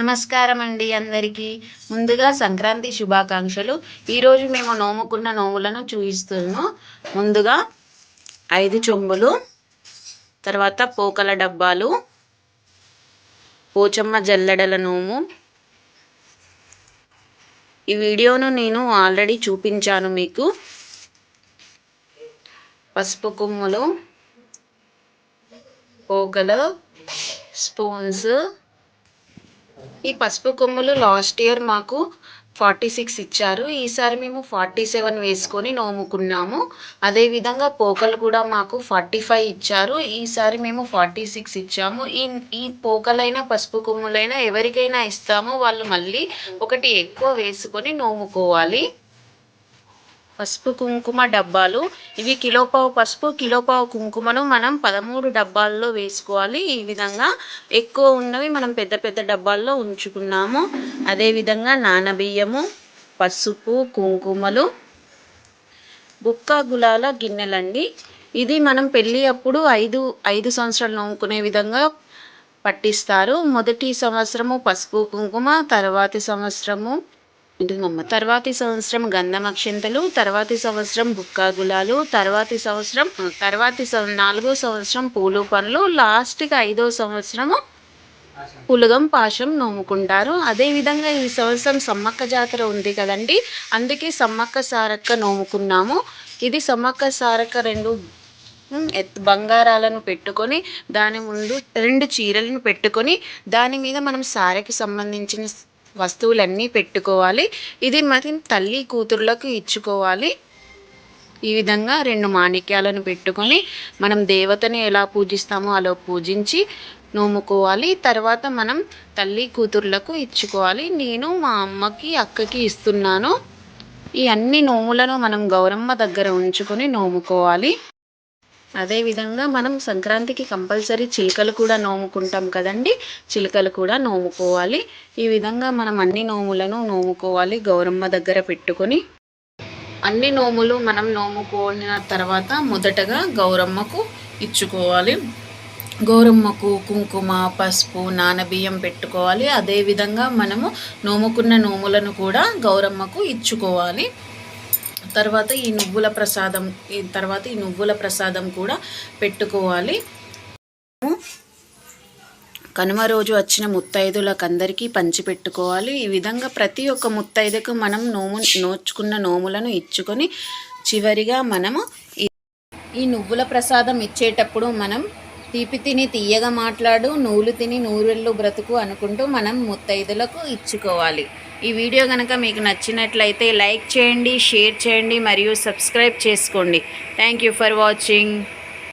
నమస్కారం అండి అందరికీ. ముందుగా సంక్రాంతి శుభాకాంక్షలు. ఈరోజు మేము నోముకున్న నోములను చూపిస్తున్నాం ముందుగా ఐదు చెంబులు తర్వాత పోకల డబ్బాలు పోచమ్మ జల్లెడల నోము. ఈ వీడియోను నేను ఆల్రెడీ చూపించాను మీకు. పసుపు కొమ్ములు పోకలు స్పూన్స్ ఈ పసుపు కొమ్ములు లాస్ట్ ఇయర్ మాకు ఫార్టీ సిక్స్ ఇచ్చారు. ఈసారి మేము ఫార్టీ సెవెన్ వేసుకొని నోముకున్నాము. అదేవిధంగా పోకలు కూడా మాకు ఫార్టీ ఫైవ్ ఇచ్చారు. ఈసారి మేము ఫార్టీ సిక్స్ ఇచ్చాము. ఈ ఈ పోకలైనా పసుపు కొమ్ములైనా ఎవరికైనా ఇస్తాము వాళ్ళు మళ్ళీ ఒకటి ఎక్కువ వేసుకొని నోముకోవాలి. పసుపు కుంకుమ డబ్బాలు. ఇవి కిలోపావు పసుపు కిలోపావు కుంకుమను మనం పదమూడు డబ్బాల్లో వేసుకోవాలి. ఈ విధంగా ఎక్కువ ఉన్నవి మనం పెద్ద పెద్ద డబ్బాల్లో ఉంచుకున్నాము. అదేవిధంగా నానబియ్యము పసుపు కుంకుమలు బుక్క గులాల గిన్నెలండి. ఇది మనం పెళ్ళి అప్పుడు ఐదు ఐదు సంవత్సరాలు నవ్వుకునే విధంగా పట్టిస్తారు. మొదటి సంవత్సరము పసుపు కుంకుమ తర్వాతి సంవత్సరము ఇదిగమ్మ. తర్వాతి సంవత్సరం గంధం అక్షింతలు తర్వాతి సంవత్సరం బుక్క గులాలు తర్వాతి సంవత్సరం తర్వాతి నాలుగో సంవత్సరం పూలు పనులు లాస్ట్కి ఐదో సంవత్సరము పులగం పాశం నోముకుంటారు. అదేవిధంగా ఈ సంవత్సరం సమ్మక్క జాతర ఉంది కదండి అందుకే సమ్మక్క సారక్క నోముకున్నాము. ఇది సమ్మక్క సారక్క రెండు బంగారాలను పెట్టుకొని దాని ముందు రెండు చీరలను పెట్టుకొని దాని మీద మనం సారకి సంబంధించిన వస్తువులన్నీ పెట్టుకోవాలి. ఇది మరి తల్లి కూతుర్లకు ఇచ్చుకోవాలి. ఈ విధంగా రెండు మాణిక్యాలను పెట్టుకొని మనం దేవతని ఎలా పూజిస్తామో అలా పూజించి నోముకోవాలి. తర్వాత మనం తల్లి కూతుర్లకు ఇచ్చుకోవాలి. నేను మా అమ్మకి అక్కకి ఇస్తున్నాను. ఈ అన్ని నోములను మనం గౌరమ్మ దగ్గర ఉంచుకొని నోముకోవాలి. అదేవిధంగా మనం సంక్రాంతికి కంపల్సరీ చిలుకలు కూడా నోముకుంటాం కదండి. చిలుకలు కూడా నోముకోవాలి. ఈ విధంగా మనం అన్ని నోములను నోముకోవాలి. గౌరమ్మ దగ్గర పెట్టుకొని అన్ని నోములు మనం నోముకోని తర్వాత మొదటగా గౌరమ్మకు ఇచ్చుకోవాలి. గౌరమ్మకు కుంకుమ పసుపు నానబియ్యం పెట్టుకోవాలి. అదేవిధంగా మనము నోముకున్న నోములను కూడా గౌరమ్మకు ఇచ్చుకోవాలి. తర్వాత ఈ నువ్వుల ప్రసాదం ఈ తర్వాత ఈ నువ్వుల ప్రసాదం కూడా పెట్టుకోవాలి. కనుమ రోజు వచ్చిన ముత్తైదులకు అందరికీ పంచిపెట్టుకోవాలి ఈ విధంగా ప్రతి ఒక్క ముత్తైదుకు మనం నోము నోచుకున్న నోములను ఇచ్చుకొని చివరిగా మనము ఈ నువ్వుల ప్రసాదం ఇచ్చేటప్పుడు మనం తీపి తిని తీయగా మాట్లాడు నూలు తిని నూరెళ్ళు బ్రతుకు అనుకుంటూ మనం ముత్తైదులకు ఇచ్చుకోవాలి. ఈ వీడియో కనుక మీకు నచ్చినట్లయితే లైక్ చేయండి షేర్ చేయండి మరియు సబ్స్క్రైబ్ చేసుకోండి. Thank you for watching